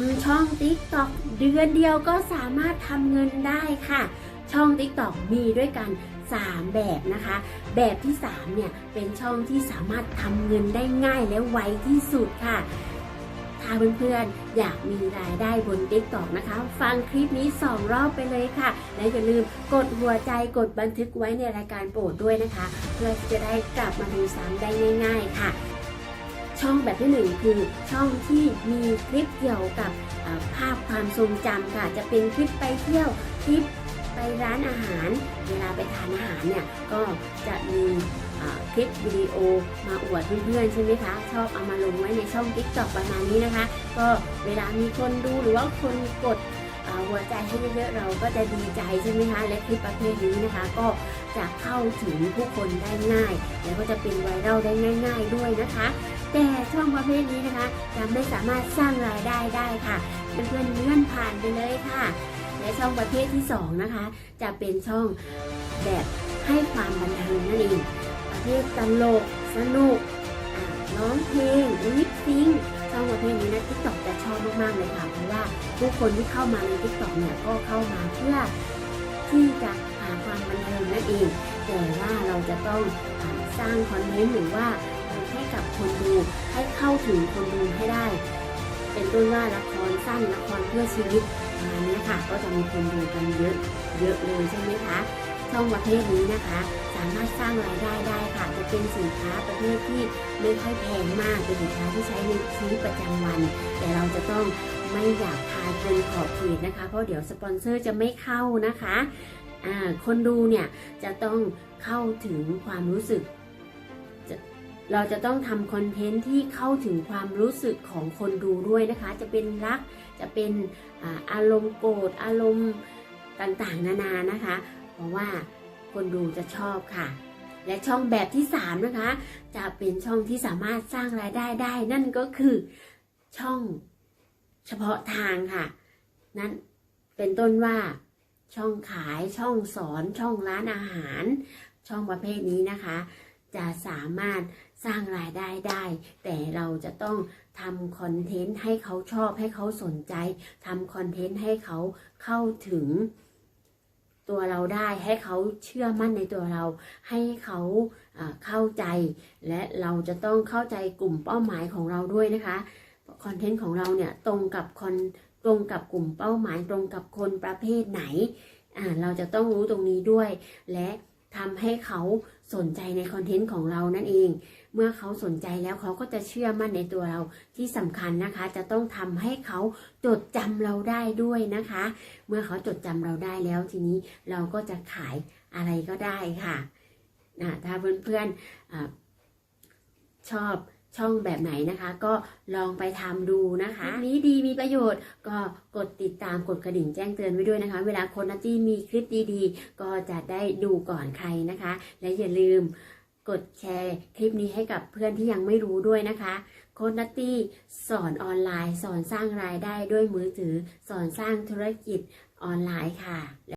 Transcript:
ำช่อง TikTok เดือนเดียวก็สามารถทำเงินได้ค่ะ ช่อง TikTok มีด้วยกัน 3 แบบนะคะ แบบที่ 3 เนี่ย เป็นช่องที่สามารถทำเงินได้ง่ายและไวที่สุดค่ะ ถ้าเพื่อนๆ อยากมีรายได้บน TikTok นะคะ ฟังคลิปนี้ 2 รอบไปเลยค่ะ และอย่าลืมกดหัวใจกดบันทึกไว้ในรายการโปรดด้วยนะคะ เพื่อที่จะได้กลับมาดูซ้ำได้ง่าย ๆ ค่ะ ช่องแบบที่หนึ่งคือช่องที่มีคลิปเกี่ยวกับภาพความทรงจำค่ะ จะเป็นคลิปไปเที่ยวคลิปไปร้านอาหาร เวลาไปทานอาหารเนี่ยก็จะมีคลิปวิดีโอมาอวดเพื่อนๆใช่ไหมคะ ชอบเอามาลงไว้ในช่อง TikTok ประมาณนี้นะคะ ก็เวลามีคนดูหรือว่าคนกดหัวใจให้เยอะๆเราก็จะดีใจใช่ไหมคะ และคลิปประเภทนี้นะคะ ก็จะเข้าถึงผู้คนได้ง่าย แล้วก็จะเป็นไวรัลได้ง่าย ๆ ด้วยนะคะ แต่ช่องประเภทนี้นะคะจะไม่สามารถสร้างรายได้ได้ค่ะเพื่อนๆเลื่อนผ่านไปเลยค่ะและช่องประเภทที่สองนะคะจะเป็นช่องแบบให้ความบันเทิงนั่นเองประเภทตลกสนุกร้องเพลงลิปซิงช่องประเภทนี้นะทิกตอกจะชอบมากๆเลยค่ะเพราะว่าผู้คนที่เข้ามาในทิกตอกเนี่ยก็เข้ามาเพื่อที่จะหาความบันเทิงนั่นเองแต่ว่าเราจะต้องสร้างคอนเทนต์หรือว่า ให้กับคนดูให้เข้าถึงคนดูให้ได้ เป็นต้นว่าละครสั้นละครเพื่อชีวิตประมาณนี้ค่ะ ก็จะมีคนดูกันเยอะเยอะเลยใช่ไหมคะช่องประเภทนี้นะคะ สามารถสร้างรายได้ได้ค่ะ จะเป็นสินค้าประเภทที่ไม่ค่อยแพงมากเป็นสินค้าที่ใช้ในชีวิตประจำวัน แต่เราจะต้องไม่อยากทายเกินขอบเขตนะคะ เพราะเดี๋ยวสปอนเซอร์จะไม่เข้านะคะคนดูเนี่ยจะต้องเข้าถึงความรู้สึก เราจะต้องทำคอนเทนต์ที่เข้าถึงความรู้สึกของคนดูด้วยนะคะ จะเป็นรัก จะเป็นอารมณ์โกรธ อารมณ์ต่างๆ นานานะคะ เพราะว่าคนดูจะชอบค่ะ และช่องแบบที่ 3 นะคะ จะเป็นช่องที่สามารถสร้างรายได้ได้ นั่นก็คือช่องเฉพาะทางค่ะ นั่นเป็นต้นว่าช่องขายช่องสอนช่องร้านอาหาร ช่องประเภทนี้นะคะ จะสามารถสร้างรายได้ได้ แต่เราจะต้องทำคอนเทนต์ให้เขาชอบให้เขาสนใจทำคอนเทนต์ให้เขาเข้าถึงตัวเราได้ให้เขาเชื่อมั่นในตัวเรา ให้เขาเข้าใจ และเราจะต้องเข้าใจกลุ่มเป้าหมายของเราด้วยนะคะคอนเทนต์ของเราเนี่ยตรงกับคอนตรงกับกลุ่มเป้าหมายตรงกับคนประเภทไหน เราจะต้องรู้ตรงนี้ด้วย และ ทำให้เขาสนใจในคอนเทนต์ของเรานั่นเอง เมื่อเขาสนใจแล้วเขาก็จะเชื่อมั่นในตัวเราที่สำคัญนะคะ จะต้องทำให้เขาจดจำเราได้ด้วยนะคะ เมื่อเขาจดจำเราได้แล้วทีนี้เราก็จะขายอะไรก็ได้ค่ะนะถ้าเพื่อนๆชอบ ช่องแบบไหนนะคะ ก็ลองไปทำดูนะคะคลิปนี้ดีมีประโยชน์ก็กดติดตามกดกระดิ่งแจ้งเตือนไว้ด้วยนะคะ เวลาคนนัตตี้มีคลิปดีๆ ก็จะได้ดูก่อนใครนะคะ และอย่าลืมกดแชร์คลิปนี้ให้กับเพื่อนที่ยังไม่รู้ด้วยนะคะโค้ดนัตตี้สอนออนไลน์ สอนสร้างรายได้ด้วยมือถือ สอนสร้างธุรกิจออนไลน์ค่ะ